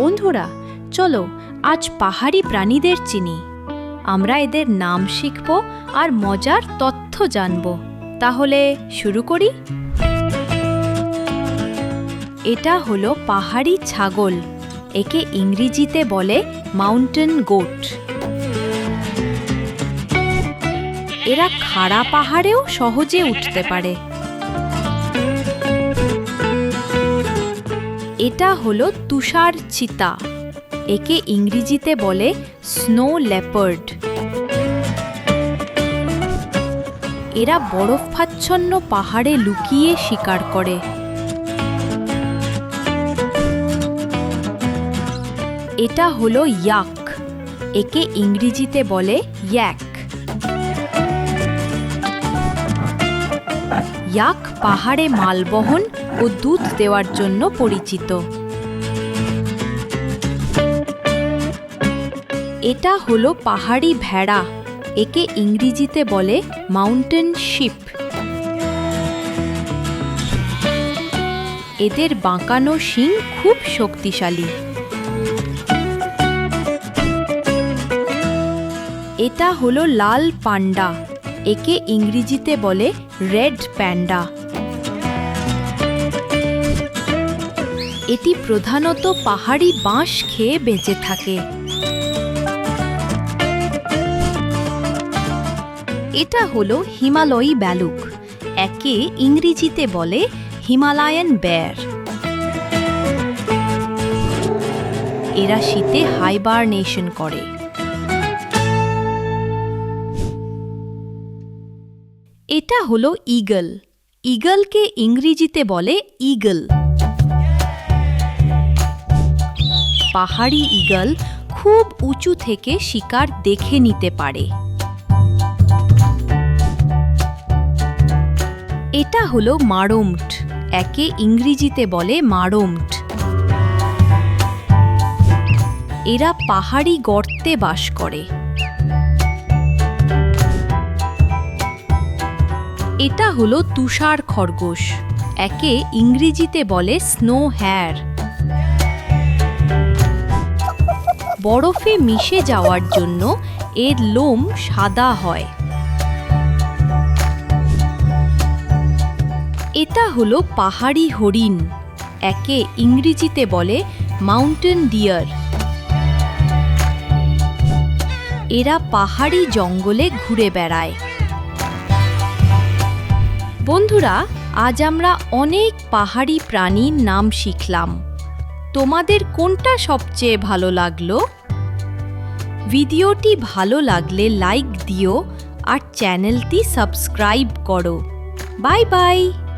বন্ধুরা, চলো আজ পাহাড়ি প্রাণীদের চিনি। আমরা এদের নাম শিখব আর মজার তথ্য জানব। তাহলে শুরু করি। এটা হলো পাহাড়ি ছাগল, একে ইংরেজিতে বলে মাউন্টেন গোট। এরা খাড়া পাহাড়েও সহজে উঠতে পারে। এটা হলো তুষার চিতা। একে ইংরেজিতে বলে স্নো লেপার্ড এরা বরফাচ্ছন্ন পাহাড়ে লুকিয়ে শিকার করে। এটা হলো ইয়াক একে ইংরেজিতে বলে ইয়াক ইয়াক পাহাড়ে মালবহন ও দুধ দেওয়ার জন্য পরিচিত এটা হলো পাহাড়ি ভেড়া একে ইংরেজিতে বলে মাউন্টেন শিপ এদের বাঁকানো শিং খুব শক্তিশালী এটা হলো লাল পান্ডা একে ইংরেজিতে বলে রেড প্যান্ডা। এটি প্রধানত পাহাড়ি বাঁশ খেয়ে বেঁচে থাকে। এটা হলো হিমালয়ী ব্যালুক। একে ইংরেজিতে বলে হিমালয়ান বেয়ার। এরা শীতে হাইবারনেশন করে। এটা হলো ঈগল ঈগলকে ইংরেজিতে বলে ঈগল পাহাড়ি ঈগল খুব উঁচু থেকে শিকার দেখে নিতে পারে। এটা হলো মাড়মট একে ইংরেজিতে বলে মাড়মট এরা পাহাড়ি গর্তে বাস করে। এটা হলো তুষার খরগোশ। একে ইংরেজিতে বলে স্নো হ্যার। বরফে মিশে যাওয়ার জন্য এর লোম সাদা হয়। এটা হলো পাহাড়ি হরিণ, একে ইংরেজিতে বলে মাউন্টেন ডিয়ার। এরা পাহাড়ি জঙ্গলে ঘুরে বেড়ায়। বন্ধুরা, আজ আমরা অনেক পাহাড়ি প্রাণীর নাম শিখলাম। তোমাদের কোনটা সবচেয়ে ভালো লাগল? ভিডিওটি ভালো লাগলে লাইক দিও আর চ্যানেলটি সাবস্ক্রাইব করো। Bye bye!